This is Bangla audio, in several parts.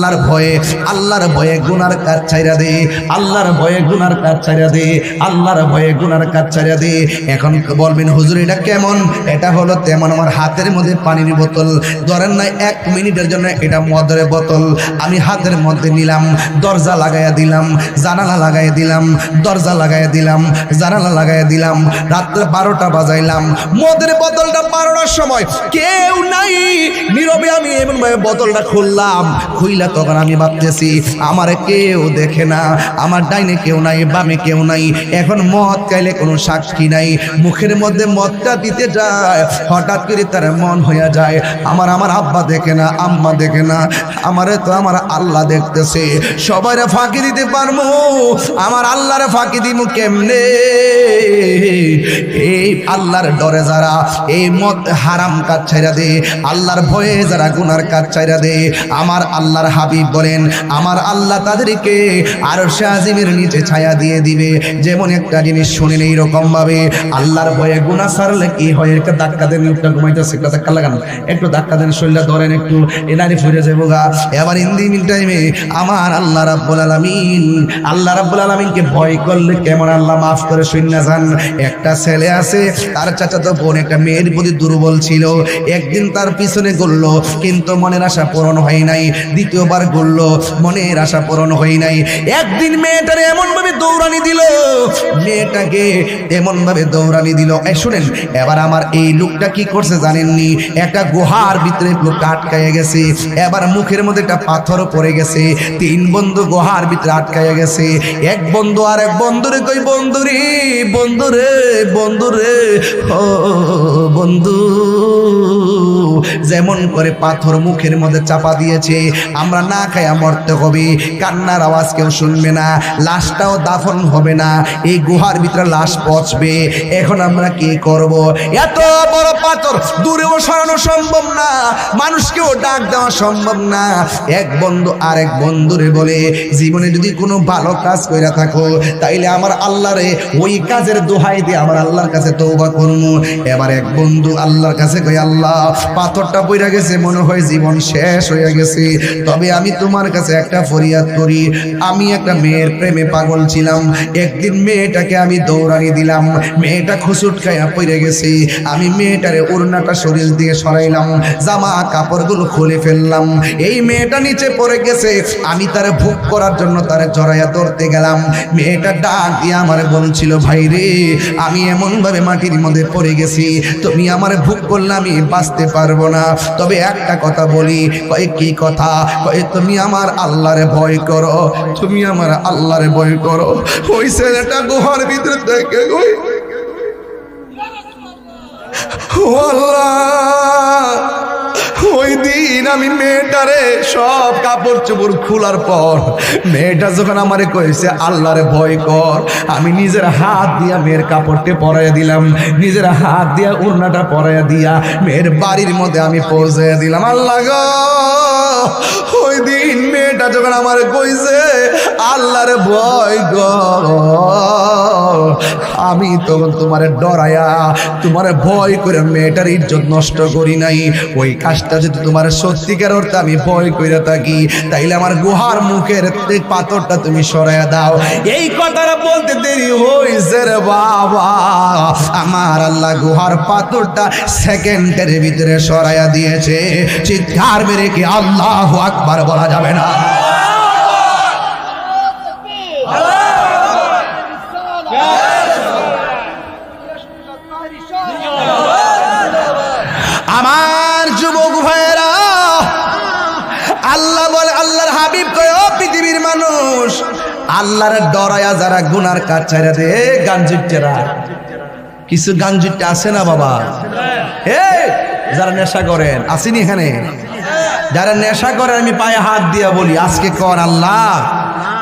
আল্লাহর ভয়ে আল্লাহর ভয়ে গুনার কাজ ছাইরা দে, আল্লাহর ভয়ে গুনার কাজ ছাইরা দে, আল্লাহর ভয়ে গুনার কাজ ছাইরা দে। এখন বলবেন, হুজুর, এটা কেমন? এটা হলো তেমন আমার হাতের মধ্যে পানির বোতল। ধরেন না, এক মিনিটের জন্য এটা মদের বোতল। আমি হাতের মধ্যে নিলাম, দরজা লাগাইয়া দিলাম, জানালা লাগাইয়া দিলাম, দরজা লাগাইয়া দিলাম, জানালা লাগাইয়া দিলাম। রাত্রে বারোটা বাজাইলাম। মদের বোতলটা বারোটার সময় কেউ নাই নীরবে আমি এমন ভাবে বোতলটা খুললাম। খুইলা তখন আমি ভাবতেছি, আমার কেউ দেখে না, আমার ডাইনে কেউ নাই, বামে কেউ নাই, এখন মদ খাইলে কোনো সাক্ষী নাই। মুখের মধ্যে মদটা দিতে যায়, হঠাৎ করে তার মন হইয়া যায়, আমার আমার আব্বা দেখে না, আম্মা দেখে না, আমারে তো আমার আল্লাহ দেখতেছে। সবাইরে ফাঁকি দিতে পারব, আমার আল্লাহরে ফাঁকি দিব কেমনে? এই আল্লাহর ডরে যারা, এই মদ হারাম কাজ ছাইরা দে, আল্লাহর যারা গুনার কাজ ছাইরা দে, আমার আল্লাহর হাবিব বলেন, আমার আল্লাহ তাদেরকে আরও শাহিমের নিচে ছায়া দিয়ে দিবে। যেমন একটা জিনিস শুনেন এইরকম ভাবে আল্লাহর ভয়ে গুনা সারলে কি হয়? একটা ধাক্কা দেন একটা ঘুমাইতেছে, একটা ধাক্কা লাগান। একটু ধাক্কা দেন, শরীরটা ধরেন একটু, এনারি ফুরে যাব গা। এবার ইন্দি মিন টাইমে আমার আল্লাহ রাব্বুল আলামিন, আল্লাহ রাব্বুল আলামিনকে ভয় করলে কেমন আল্লাহ মাফ করে শূন্য যান। একটা ছেলে আছে, তার চাচাতো বোন, একটা মেয়ের প্রতি দুর্বল ছিল। একদিন তার পিছনে গড়ল কিন্তু মনের আশা পূরণ হয় নাই। দ্বিতীয়বার গড়ল মনের আশা পূরণ হয় নাই। একদিন মেয়েটার এমন ভাবে দৌড়ানি দিল, মেয়েটাকে এমন ভাবে দৌড়ানি দিল। এ শুনেন, এবার আমার এই লোকটা কি করছে জানেননি? একটা গুহার ভিতরে লোকটা আটকায় গেছে। এবার মুখের মধ্যে একটা পাথর পড়ে গেছে। তিন বন্ধু গুহার ভিতরে আটকায় গেছে। এক বন্ধু আর এক বন্ধুরে কই, বন্ধুরে বন্ধুরে বন্ধুরে, ও বন্ধু, যেমন করে পাথর মুখের মধ্যে চাপা দিয়েছে। আমরা না খায়া মরতে হবে। কান্নার আওয়াজ কেউ শুনবে না। লাশটাও দাফন হবে না। এই গুহার ভিতরে লাশ পচবে। এখন আমরা কি করব? এত বড় পাথর দূরেও সরানো সম্ভব না। মানুষকেও ডাক দেওয়া সম্ভব না। এক বন্ধু আর এক বন্ধুরে বলে, জীবনে যদি কোনো ভালো কাজ কইরা থাকো, তাইলে আমার আল্লাহরে ওই কাজের দোহাই দিয়ে আমার আল্লাহর কাছে তৌবা করব এবার এক বন্ধু আল্লাহর কাছে কই আল্লাহ, পাথরটা পইরা গেছে, মনে হয় জীবন শেষ হয়ে গেছে। তবে আমি তোমার কাছে একটা ফরিয়াদ করি। আমি একটা মেয়ের প্রেমে পাগল ছিলাম। একদিন মেয়েটাকে আমি দৌড়ানি দিলাম। মেয়েটা খুসুট খাইয়া পড়ে গেছে। আমি মেয়েটারে ওড়নাটা শরীর দিয়ে সরাইলাম। জামা কাপড়গুলো খুলে ফেললাম। এই মেয়েটা নিচে পড়ে গেছে। আমি তারে ভোগ করার জন্য তারে জড়াইয়া ধরতে গেলাম। মেয়েটা ডাক দিয়ে আমার বলছিল, ভাই রে, আমি এমনভাবে মাটির মধ্যে পড়ে গেছি। তুমি আমার ভোগ করলে আমি বাঁচতে পারব না। তবে একটা কথা বলি, কয়ে, কি কথা? কয়ে, তুমি আমার আল্লাহরে ভয় করো, তুমি আমার আল্লাহরে ভয় করো। ওই ছেলেটা গুহার ভিতরে দেখে ওই ও আল্লাহ! আমি মেয়েটারে সব কাপড় চোপড় খোলার পর, মেয়েটা যখন আমারে কয়েছে আল্লাহরে ভয় কর। আমি নিজের হাত দিয়া মেয়ের কাপড়কে পরাইয়া দিলাম, নিজের হাত দিয়া উড়নাটা পরাইয়া দিয়া মেয়ের বাড়ির মধ্যে আমি পৌঁছে দিলাম। আল্লাহ গো, ওই দিন মেয়েটা যখন আমার কইছে, আল্লাহরে ভয় কর। আমি তখন তোমারে ডরায়া, তোমারে ভয় করে মেয়েটার ইজ্জত নষ্ট করি নাই। ওই কাজটা যদি তোমার সত্যিকার অর্থে আমি ভয় করে থাকি, তাইলে আমার গুহার মুখের পাথরটা তুমি সরাইয়া দাও। এই কথাটা বলতে দেরি হইছে রে বাবা। আমার আল্লাহ গুহার পাথরটা সেকেন্ডের ভিতরে সরাইয়া দিয়েছে। চিৎকার মেরে কি আল্লাহ আকবার বলা যাবে না আমার যুবক ভাইয়েরা আল্লাহ বলে আল্লাহর হাবিব কয় ও পৃথিবীর মানুষ আল্লাহর ডরায়া যারা গুনার কাজ ছাইরা দে গাঞ্জুটেরা কিছু গাঞ্জুটে আছে না বাবা? হে যারা নেশা করেন আসেনি এখানে? যারা নেশা করেন, আমি পায়ে হাত দিয়া বলি, আজকে কর আল্লাহ।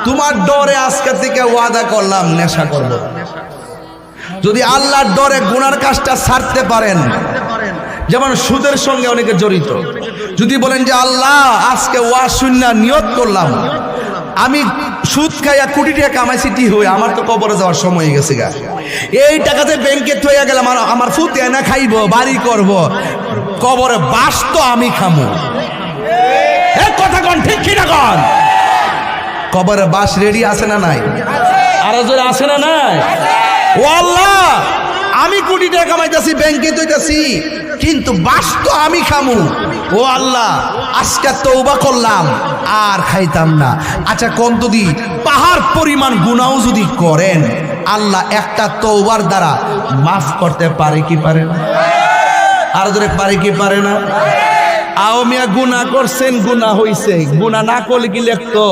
তোমার ডরে আজকে থেকে ওয়াদা করলাম, নেশা করব। যদি আল্লাহর ডরে গুনার কাজটা ছাড়তে পারেন, যেমন সুদের সঙ্গে অনেকে জড়িত। যদি বলেন যে, আল্লাহ, আজকে ওয়া শূন্য নিয়ত করলাম আমি সুদ খাইয়া কোটি টাকা কামাইছি টি হয়ে আমার তো কবরে যাওয়ার সময় হয়ে গেছে গা। এই টাকাতে ব্যাংকে থইয়া গেলাম আমার ফুতে না খাইব বাড়ি করব কবরে বাস তো আমি খামো। এ কথা কন ঠিক কিনা কন? কবরে বাস রেডি আছে না নাই? আরও জোরে আছে না নাই? ও আল্লাহ! কোটি টাকা কামাইতেছি, ব্যাংকে তৈতেছি। কিন্তু বাস তো আমি খামু। ও আল্লাহ, আজকে তৌবা করলাম, আর খাইতাম না। আচ্ছা কোন যদি পাহাড় পরিমাণ গুনাও যদি করেন, আল্লাহ একটা তৌবার দ্বারা মাফ করতে পারে কি পারে না? আর ধরে পারে কি পারে না? আও মিয়া, গুনাহ করছেন, গুনাহ হইছে। গুনাহ না করলে কি লিখতো?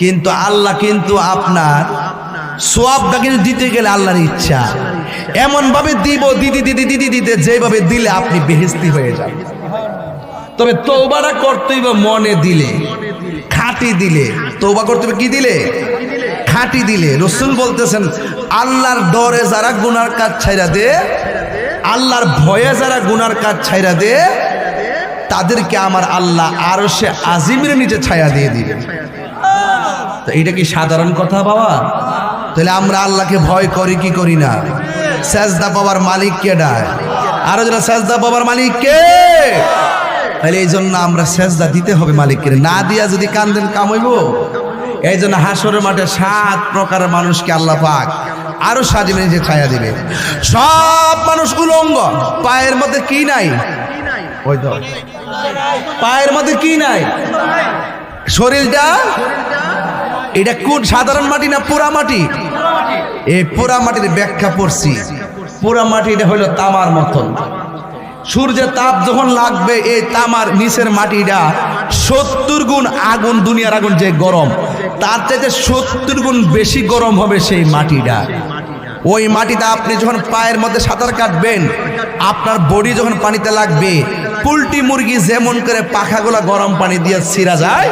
কিন্তু আল্লাহ কিন্তু আপনার সোয়াবটা কিন্তু দিতে গেলে আল্লাহর ইচ্ছা। এমন ভাবে দিব দিদি দিদি দিদি দিতে, যেভাবে দিলে আপনি বেহেস্তি হয়ে যান তবে তৌবাটা করতে হবে মনে দিলে, খাঁটি দিলে। তৌবা করতে হবে কি দিলে? খাঁটি দিলে। রসুল বলতেছেন, আল্লাহর ডরে যারা গুনার কাজ ছাইরা দে, আল্লাহর ভয়ে যারা গুনার কাজ ছাইরা দে, তাদেরকে আমার আল্লাহ আরও সে আজিমের নিচে ছায়া দিয়ে দিবে তো এটা কি সাধারণ কথা বাবা? তাহলে আমরা আল্লাহকে ভয় করি, কি করি না? সেজদা বাবার মালিক কে ডায় আরও যারা সেজদা বাবার মালিক কে? তাহলে এই জন্য আমরা সেজদা দিতে হবে মালিককে। না দিয়া যদি কান্দেন কামাইব এই জন্য হাসরের মাঠে সাত প্রকারের মানুষকে আল্লাহ পাক আরও সাজিয়ে নিজে ছায়া দিবে। সব মানুষ উলঙ্গ। পায়ের মধ্যে কি নাই? ওই তো। পায়ের মধ্যে কি নাই? শরীরটা? এটা কোন সাধারণ মাটি না পোড়া মাটি? এই পোড়া মাটির ব্যাখ্যা পড়ছি। পোড়া মাটি এটা হলো তামার মতন। সূর্যের তাপ যখন লাগবে, এই তামার নিচের মাটিটা সত্তর গুণ আগুন, দুনিয়ার আগুন যে গরম, তার চাইতে সত্তর গুণ বেশি গরম হবে সেই মাটিটা। ওই মাটিতে আপনি যখন পায়ের মধ্যে সাঁতার কাটবেন, আপনার বডি যখন পানিতে লাগবে পোলট্রি মুরগি যেমন করে পাখাগুলা গরম পানি দিয়ে ছিঁড়া যায়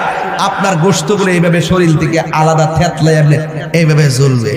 আপনার গোস্তগুলো এইভাবে শরীর থেকে আলাদা থেতলে এইভাবে জ্বলবে।